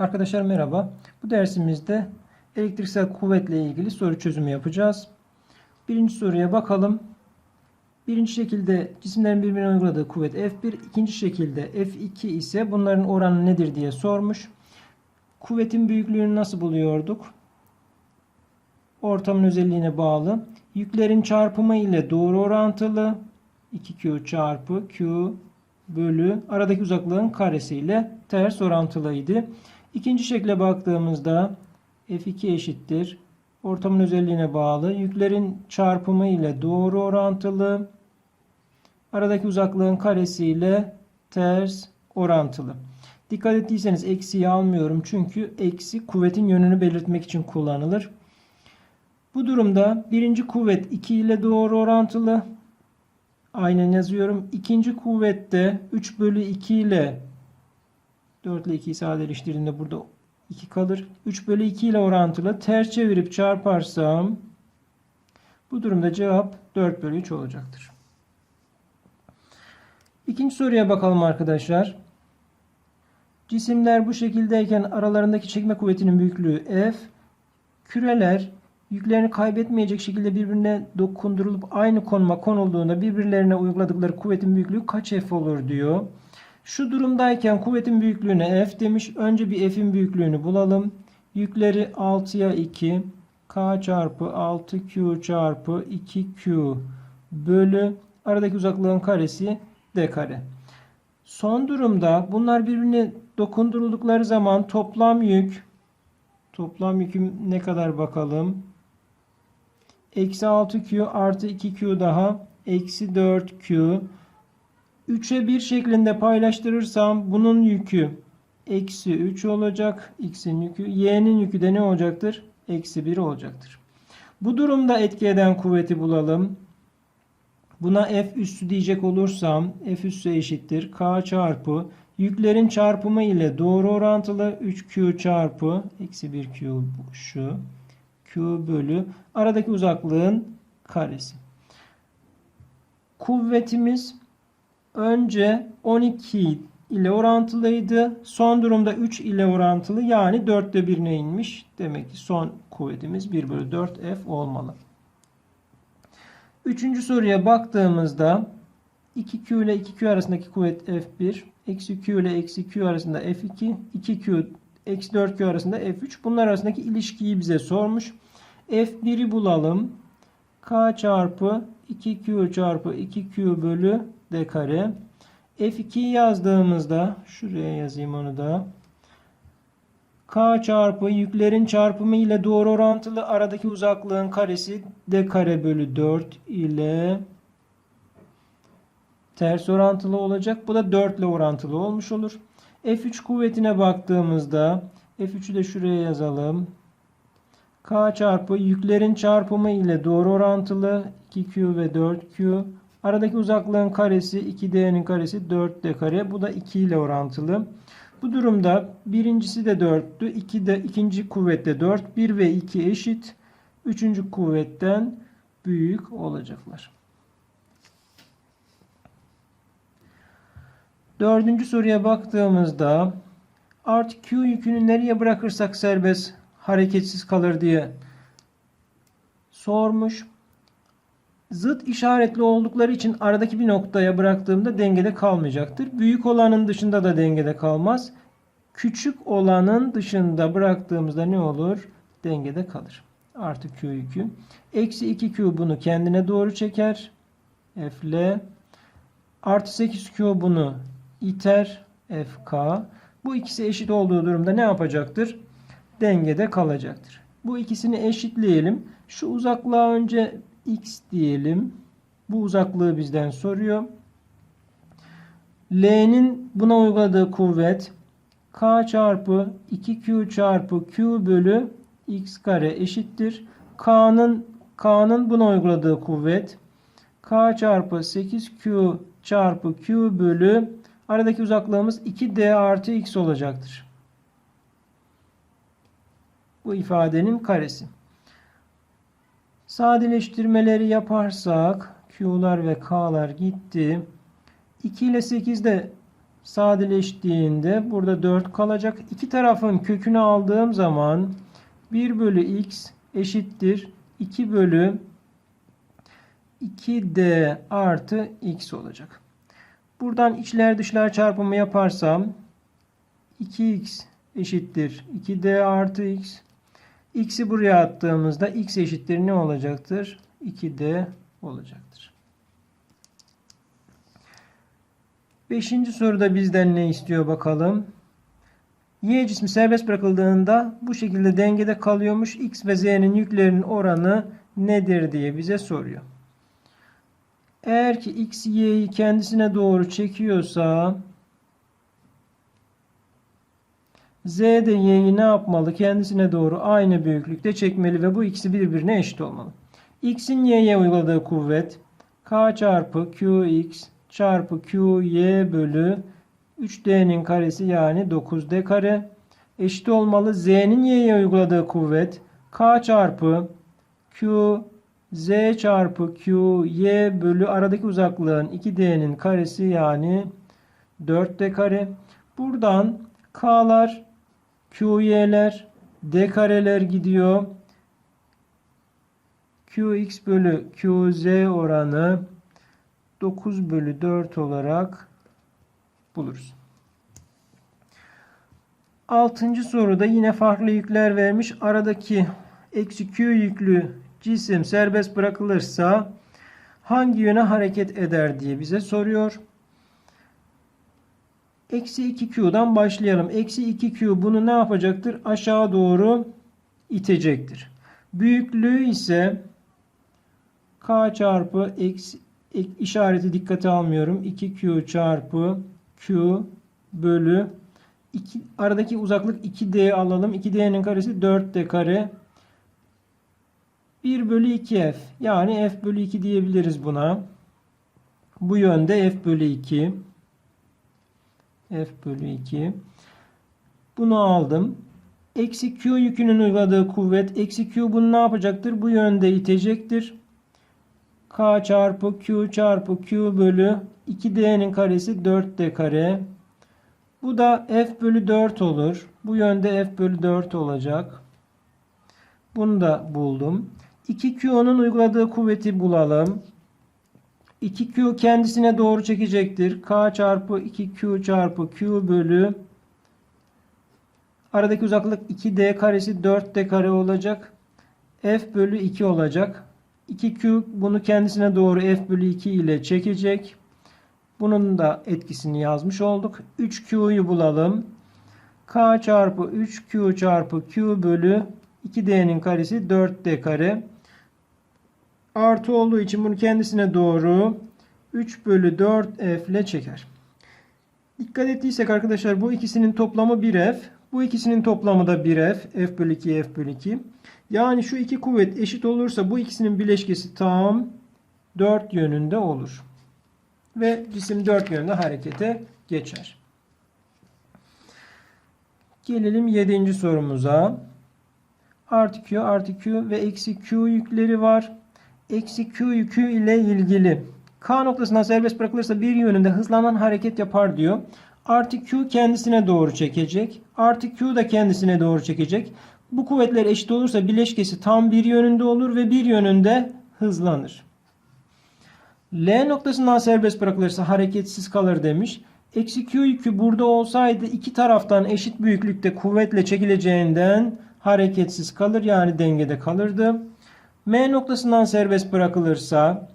Arkadaşlar merhaba. Bu dersimizde elektriksel kuvvetle ilgili soru çözümü yapacağız. Birinci soruya bakalım. Birinci şekilde cisimlerin birbirine uyguladığı kuvvet F1, ikinci şekilde F2 ise bunların oranı nedir diye sormuş. Kuvvetin büyüklüğünü nasıl buluyorduk? Ortamın özelliğine bağlı. Yüklerin çarpımı ile doğru orantılı 2Q çarpı Q bölü aradaki uzaklığın karesiyle ters orantılıydı. İkinci şekle baktığımızda F2 eşittir. Ortamın özelliğine bağlı. Yüklerin çarpımı ile doğru orantılı. Aradaki uzaklığın karesiyle ters orantılı. Dikkat ettiyseniz eksiyi almıyorum. Çünkü eksi kuvvetin yönünü belirtmek için kullanılır. Bu durumda birinci kuvvet 2 ile doğru orantılı. Aynen yazıyorum. İkinci kuvvette 3 bölü 2 ile 4 ile 2'yi sadeleştirdiğimde burada 2 kalır. 3 bölü 2 ile orantılı. Ters çevirip çarparsam bu durumda cevap 4 bölü 3 olacaktır. İkinci soruya bakalım arkadaşlar. Cisimler bu şekildeyken aralarındaki çekme kuvvetinin büyüklüğü F. Küreler yüklerini kaybetmeyecek şekilde birbirine dokundurulup aynı konuma konulduğunda birbirlerine uyguladıkları kuvvetin büyüklüğü kaç F olur diyor. Şu durumdayken kuvvetin büyüklüğüne F demiş. Önce bir F'in büyüklüğünü bulalım. Yükleri 6'ya 2 K çarpı 6Q çarpı 2Q bölü aradaki uzaklığın karesi D kare. Son durumda bunlar birbirine dokunduruldukları zaman toplam yük toplam yüküm ne kadar bakalım. Eksi 6Q artı 2Q daha eksi 4Q 3'e 1 şeklinde paylaştırırsam bunun yükü eksi 3 olacak. X'in yükü. Y'nin yükü de ne olacaktır? Eksi 1 olacaktır. Bu durumda etki eden kuvveti bulalım. Buna F üssü diyecek olursam F üssü eşittir. K çarpı yüklerin çarpımı ile doğru orantılı 3Q çarpı eksi 1Q şu Q bölü aradaki uzaklığın karesi. Kuvvetimiz önce 12 ile orantılıydı. Son durumda 3 ile orantılı yani 4'te 1'ne inmiş. Demek ki son kuvvetimiz 1 bölü 4 F olmalı. Üçüncü soruya baktığımızda 2Q ile 2Q arasındaki kuvvet F1, eksi Q ile eksi Q arasında F2, 2Q eksi 4Q arasında F3. Bunlar arasındaki ilişkiyi bize sormuş. F1'i bulalım. K çarpı 2Q çarpı 2Q bölü D kare. F2'yi yazdığımızda şuraya yazayım onu da. K çarpı yüklerin çarpımı ile doğru orantılı aradaki uzaklığın karesi D kare bölü 4 ile ters orantılı olacak. Bu da 4 ile orantılı olmuş olur. F3 kuvvetine baktığımızda F3'ü de şuraya yazalım. K çarpı yüklerin çarpımı ile doğru orantılı 2Q ve 4Q. Aradaki uzaklığın karesi 2D'nin karesi 4D kare. Bu da 2 ile orantılı. Bu durumda birincisi de 4'tü. İki de, ikinci kuvvette 4. 1 ve 2 eşit. Üçüncü kuvvetten büyük olacaklar. Dördüncü soruya baktığımızda artık Q yükünü nereye bırakırsak serbest hareketsiz kalır diye sormuş. Zıt işaretli oldukları için aradaki bir noktaya bıraktığımda dengede kalmayacaktır. Büyük olanın dışında da dengede kalmaz. Küçük olanın dışında bıraktığımızda ne olur? Dengede kalır. Artı Q yükü. Eksi 2Q bunu kendine doğru çeker. F'le. Artı 8Q bunu iter. FK. Bu ikisi eşit olduğu durumda ne yapacaktır? Dengede kalacaktır. Bu ikisini eşitleyelim. Şu uzaklığa önce x diyelim. Bu uzaklığı bizden soruyor. L'nin buna uyguladığı kuvvet k çarpı 2q çarpı q bölü x kare eşittir. K'nın K'nın buna uyguladığı kuvvet k çarpı 8q çarpı q bölü aradaki uzaklığımız 2d artı x olacaktır. Bu ifadenin karesi. Sadeleştirmeleri yaparsak Q'lar ve K'lar gitti. 2 ile 8 de sadeleştiğinde burada 4 kalacak. İki tarafın kökünü aldığım zaman 1 bölü x eşittir 2 bölü 2d artı x olacak. Buradan içler dışlar çarpımı yaparsam 2x eşittir 2d artı x. x'i buraya attığımızda x eşittir ne olacaktır? 2d olacaktır. Beşinci soruda bizden ne istiyor bakalım. Y cismi serbest bırakıldığında bu şekilde dengede kalıyormuş. X ve Z'nin yüklerinin oranı nedir diye bize soruyor. Eğer ki X, Y'yi kendisine doğru çekiyorsa Z de Y'yi ne yapmalı? Kendisine doğru aynı büyüklükte çekmeli ve bu ikisi birbirine eşit olmalı. X'in Y'ye uyguladığı kuvvet K çarpı QX çarpı QY bölü 3D'nin karesi yani 9D kare eşit olmalı. Z'nin Y'ye uyguladığı kuvvet K çarpı Q Z çarpı Q Y bölü aradaki uzaklığın 2D'nin karesi yani 4D kare. Buradan K'lar QY'ler D kareler gidiyor. QX bölü QZ oranı 9 bölü 4 olarak buluruz. Altıncı soruda yine farklı yükler vermiş. Aradaki eksi Q yüklü cisim serbest bırakılırsa hangi yöne hareket eder diye bize soruyor. Eksi 2Q'dan başlayalım. Eksi 2Q bunu ne yapacaktır? Aşağı doğru itecektir. Büyüklüğü ise K çarpı eksi ek- işareti dikkate almıyorum. 2Q çarpı Q bölü 2, aradaki uzaklık 2D alalım. 2D'nin karesi 4D kare. 1 bölü 2F. Yani F bölü 2 diyebiliriz buna. Bu yönde F bölü 2. F bölü 2. Bunu aldım. Eksi Q yükünün uyguladığı kuvvet. Eksi Q bunu ne yapacaktır? Bu yönde itecektir. K çarpı Q çarpı Q bölü 2D'nin karesi 4D kare. Bu da F bölü 4 olur. Bu yönde F bölü 4 olacak. Bunu da buldum. 2Q'nun uyguladığı kuvveti bulalım. 2Q kendisine doğru çekecektir. K çarpı 2Q çarpı Q bölü aradaki uzaklık 2D karesi 4D kare olacak. F bölü 2 olacak. 2Q bunu kendisine doğru F bölü 2 ile çekecek. Bunun da etkisini yazmış olduk. 3Q'yu bulalım. K çarpı 3Q çarpı Q bölü 2D'nin karesi 4D kare. Artı olduğu için bunu kendisine doğru 3 bölü 4F ile çeker. Dikkat ettiysek arkadaşlar bu ikisinin toplamı 1F. Bu ikisinin toplamı da 1F. F bölü 2 F bölü 2. Yani şu iki kuvvet eşit olursa bu ikisinin bileşkesi tam 4 yönünde olur. Ve cisim 4 yönde harekete geçer. Gelelim 7. sorumuza. Artı Q artı Q ve eksi Q yükleri var. Eksi Q yükü ile ilgili K noktasından serbest bırakılırsa bir yönünde hızlanan hareket yapar diyor. Artı Q kendisine doğru çekecek. Artı Q da kendisine doğru çekecek. Bu kuvvetler eşit olursa bileşkesi tam bir yönünde olur ve bir yönünde hızlanır. L noktasından serbest bırakılırsa hareketsiz kalır demiş. Eksi Q yükü burada olsaydı iki taraftan eşit büyüklükte kuvvetle çekileceğinden hareketsiz kalır yani dengede kalırdı. M noktasından serbest bırakılırsa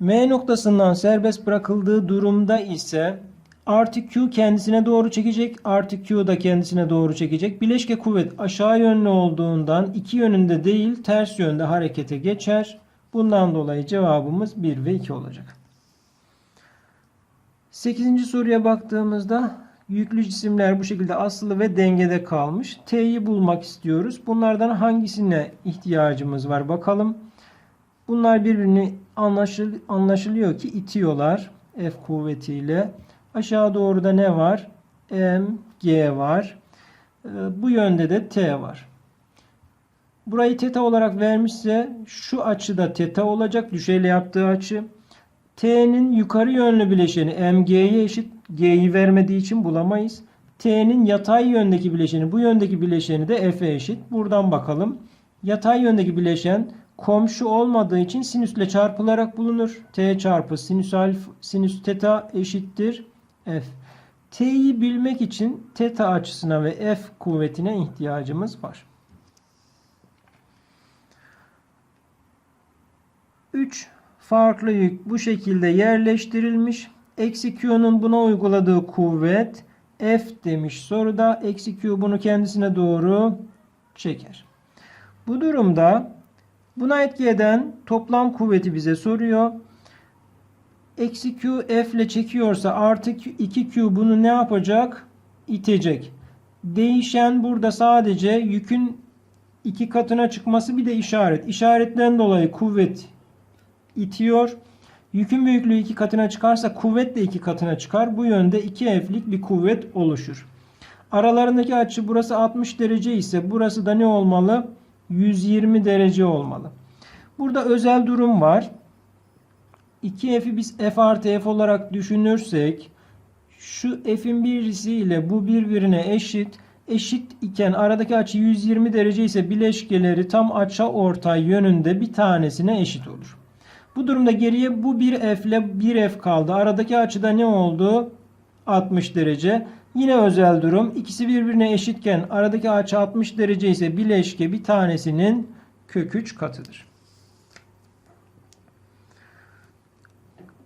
M noktasından serbest bırakıldığı durumda ise artı Q kendisine doğru çekecek. Artı Q da kendisine doğru çekecek. Bileşke kuvvet aşağı yönlü olduğundan iki yönünde değil ters yönde harekete geçer. Bundan dolayı cevabımız 1 ve 2 olacak. 8. soruya baktığımızda yüklü cisimler bu şekilde asılı ve dengede kalmış. T'yi bulmak istiyoruz. Bunlardan hangisine ihtiyacımız var bakalım. Bunlar birbirini anlaşıl anlaşılıyor ki itiyorlar F kuvvetiyle. Aşağı doğru da ne var? M, G var. Ee, Bu yönde de T var. Burayı teta olarak vermişse şu açı da teta olacak. Düşeyle yaptığı açı. T'nin yukarı yönlü bileşeni mg'ye eşit. G'yi vermediği için bulamayız. T'nin yatay yöndeki bileşeni bu yöndeki bileşeni de F'e eşit. Buradan bakalım. Yatay yöndeki bileşen komşu olmadığı için sinüsle çarpılarak bulunur. T çarpı sinüs alfa sinüs teta eşittir F. T'yi bilmek için teta açısına ve F kuvvetine ihtiyacımız var. 3 farklı yük bu şekilde yerleştirilmiş. Eksi Q'nun buna uyguladığı kuvvet F demiş soruda. Eksi Q bunu kendisine doğru çeker. Bu durumda buna etki eden toplam kuvveti bize soruyor. Eksi Q F ile çekiyorsa artı 2Q bunu ne yapacak? İtecek. Değişen burada sadece yükün iki katına çıkması bir de işaret. İşaretten dolayı kuvvet itiyor. Yükün büyüklüğü iki katına çıkarsa kuvvet de iki katına çıkar. Bu yönde 2F'lik bir kuvvet oluşur. Aralarındaki açı burası 60 derece ise burası da ne olmalı? 120 derece olmalı. Burada özel durum var. 2F'i biz F artı F olarak düşünürsek şu F'in birisi ile bu birbirine eşit. Eşit iken aradaki açı 120 derece ise bileşkeleri tam açı ortay yönünde bir tanesine eşit olur. Bu durumda geriye bu bir f ile bir f kaldı. Aradaki açıda ne oldu? 60 derece. Yine özel durum. İkisi birbirine eşitken aradaki açı 60 derece ise bileşke bir tanesinin kök 3 katıdır.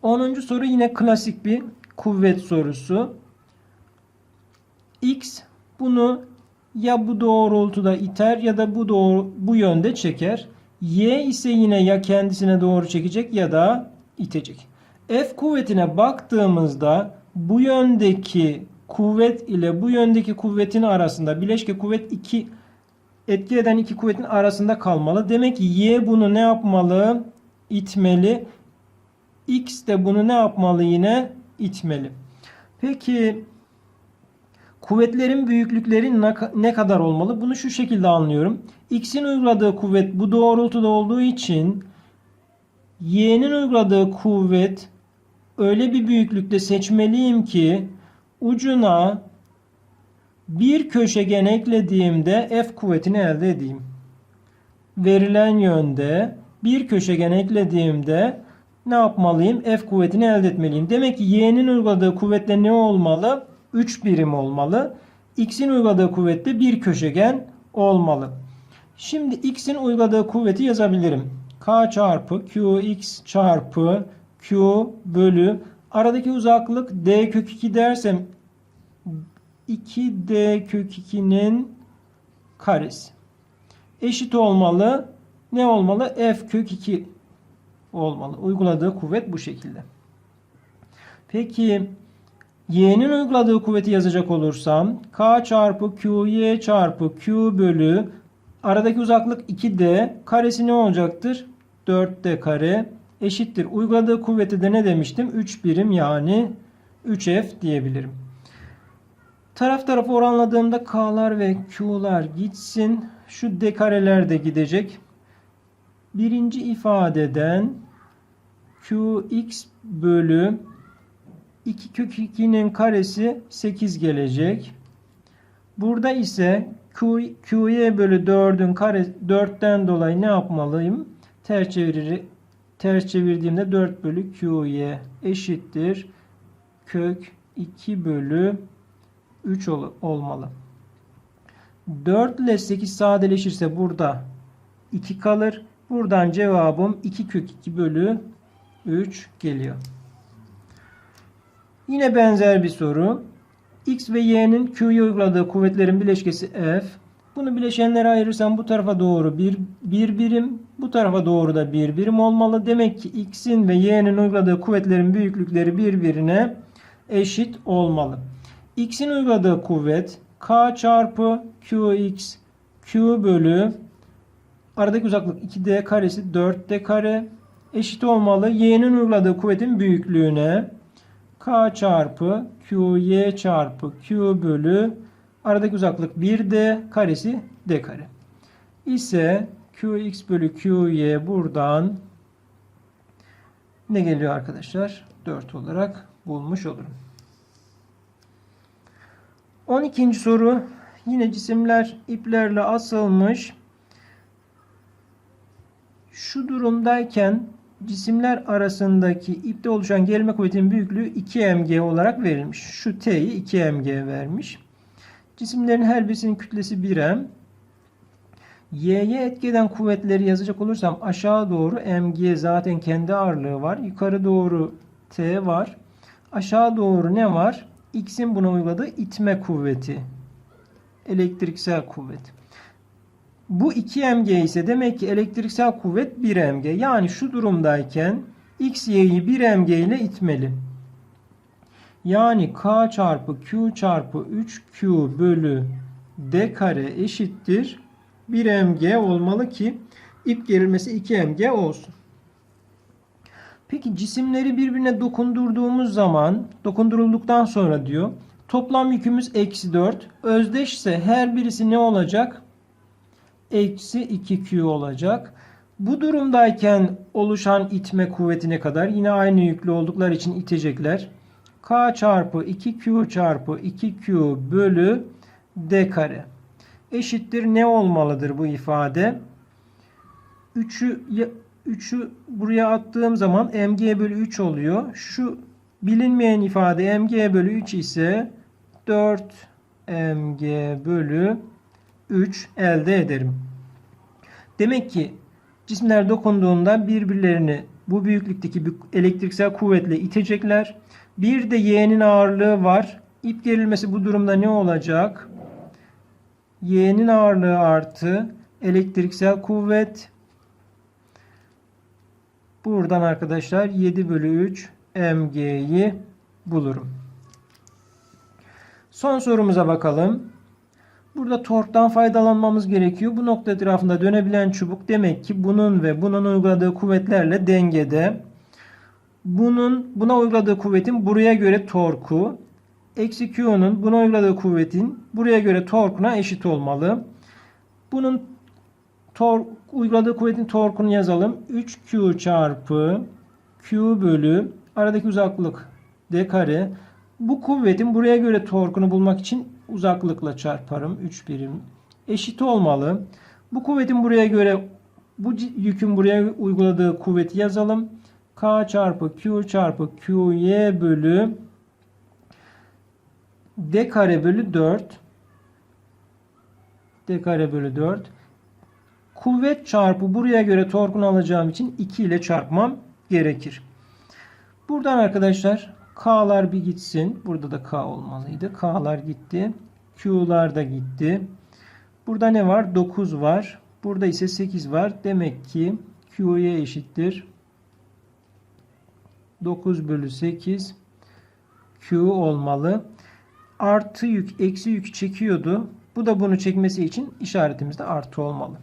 10. soru yine klasik bir kuvvet sorusu. X bunu ya bu doğrultuda iter ya da bu doğru bu yönde çeker. Y ise yine ya kendisine doğru çekecek ya da itecek. F kuvvetine baktığımızda bu yöndeki kuvvet ile bu yöndeki kuvvetin arasında bileşke kuvvet 2 etki eden iki kuvvetin arasında kalmalı. Demek ki Y bunu ne yapmalı? İtmeli. X de bunu ne yapmalı yine? İtmeli. Peki Kuvvetlerin büyüklükleri ne kadar olmalı? Bunu şu şekilde anlıyorum. X'in uyguladığı kuvvet bu doğrultuda olduğu için Y'nin uyguladığı kuvvet öyle bir büyüklükte seçmeliyim ki ucuna bir köşegen eklediğimde F kuvvetini elde edeyim. Verilen yönde bir köşegen eklediğimde ne yapmalıyım? F kuvvetini elde etmeliyim. Demek ki Y'nin uyguladığı kuvvetle ne olmalı? 3 birim olmalı. X'in uyguladığı kuvvette bir köşegen olmalı. Şimdi X'in uyguladığı kuvveti yazabilirim. K çarpı Qx çarpı Q bölü aradaki uzaklık D kök 2 dersem 2D kök 2'nin karesi. Eşit olmalı. Ne olmalı? F kök 2 olmalı. Uyguladığı kuvvet bu şekilde. Peki y'nin uyguladığı kuvveti yazacak olursam k çarpı qy çarpı q bölü aradaki uzaklık 2d karesi ne olacaktır? 4d kare eşittir. Uyguladığı kuvveti de ne demiştim? 3 birim yani 3f diyebilirim. Taraf tarafa oranladığımda k'lar ve q'lar gitsin. Şu d kareler de gidecek. Birinci ifadeden qx bölü 2 kök 2'nin karesi 8 gelecek. Burada ise Q, Q'ye bölü 4'ün kare 4'ten dolayı ne yapmalıyım? Ters çevirir, ters çevirdiğimde 4 bölü Q'ye eşittir. Kök 2 bölü 3 ol, olmalı. 4 ile 8 sadeleşirse burada 2 kalır. Buradan cevabım 2 kök 2 bölü 3 geliyor. Yine benzer bir soru. X ve Y'nin Q'ya uyguladığı kuvvetlerin bileşkesi F. Bunu bileşenlere ayırırsam bu tarafa doğru bir, bir birim, bu tarafa doğru da bir birim olmalı. Demek ki X'in ve Y'nin uyguladığı kuvvetlerin büyüklükleri birbirine eşit olmalı. X'in uyguladığı kuvvet K çarpı Qx Q bölü aradaki uzaklık 2D karesi 4D kare eşit olmalı. Y'nin uyguladığı kuvvetin büyüklüğüne K çarpı QY çarpı Q bölü aradaki uzaklık 1D karesi D kare. İse QX bölü QY buradan ne geliyor arkadaşlar? 4 olarak bulmuş olurum. 12. soru yine cisimler iplerle asılmış. Şu durumdayken cisimler arasındaki ipte oluşan gerilme kuvvetinin büyüklüğü 2 mg olarak verilmiş. Şu T'yi 2 mg vermiş. Cisimlerin her birisinin kütlesi 1 m. Y'ye etki eden kuvvetleri yazacak olursam aşağı doğru mg zaten kendi ağırlığı var. Yukarı doğru T var. Aşağı doğru ne var? X'in buna uyguladığı itme kuvveti. Elektriksel kuvvet. Bu 2 mg ise demek ki elektriksel kuvvet 1 mg. Yani şu durumdayken x y'yi 1 mg ile itmeli. Yani k çarpı q çarpı 3q bölü d kare eşittir 1 mg olmalı ki ip gerilmesi 2 mg olsun. Peki cisimleri birbirine dokundurduğumuz zaman dokundurulduktan sonra diyor toplam yükümüz eksi 4. Özdeşse her birisi ne olacak? Eksi 2Q olacak. Bu durumdayken oluşan itme kuvveti ne kadar? Yine aynı yüklü oldukları için itecekler. K çarpı 2Q çarpı 2Q bölü D kare. Eşittir ne olmalıdır bu ifade? 3'ü 3'ü buraya attığım zaman mg bölü 3 oluyor. Şu bilinmeyen ifade mg bölü 3 ise 4 mg bölü 3 elde ederim. Demek ki cisimler dokunduğunda birbirlerini bu büyüklükteki bir elektriksel kuvvetle itecekler. Bir de y'nin ağırlığı var. İp gerilmesi bu durumda ne olacak? y'nin ağırlığı artı elektriksel kuvvet Buradan arkadaşlar 7 bölü 3 mg'yi bulurum. Son sorumuza bakalım. Burada torktan faydalanmamız gerekiyor. Bu nokta etrafında dönebilen çubuk demek ki bunun ve bunun uyguladığı kuvvetlerle dengede. Bunun buna uyguladığı kuvvetin buraya göre torku eksi Q'nun buna uyguladığı kuvvetin buraya göre torkuna eşit olmalı. Bunun tor uyguladığı kuvvetin torkunu yazalım. 3Q çarpı Q bölü aradaki uzaklık D kare. Bu kuvvetin buraya göre torkunu bulmak için uzaklıkla çarparım. 3 birim. Eşit olmalı. Bu kuvvetin buraya göre bu yükün buraya uyguladığı kuvveti yazalım. K çarpı Q çarpı QY bölü D kare bölü 4 D kare bölü 4 Kuvvet çarpı buraya göre torkunu alacağım için 2 ile çarpmam gerekir. Buradan arkadaşlar K'lar bir gitsin. Burada da K olmalıydı. K'lar gitti. Q'lar da gitti. Burada ne var? 9 var. Burada ise 8 var. Demek ki Q'ya eşittir. 9 bölü 8 Q olmalı. Artı yük, eksi yük çekiyordu. Bu da bunu çekmesi için işaretimizde artı olmalı.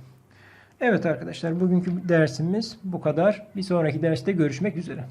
Evet arkadaşlar bugünkü dersimiz bu kadar. Bir sonraki derste görüşmek üzere.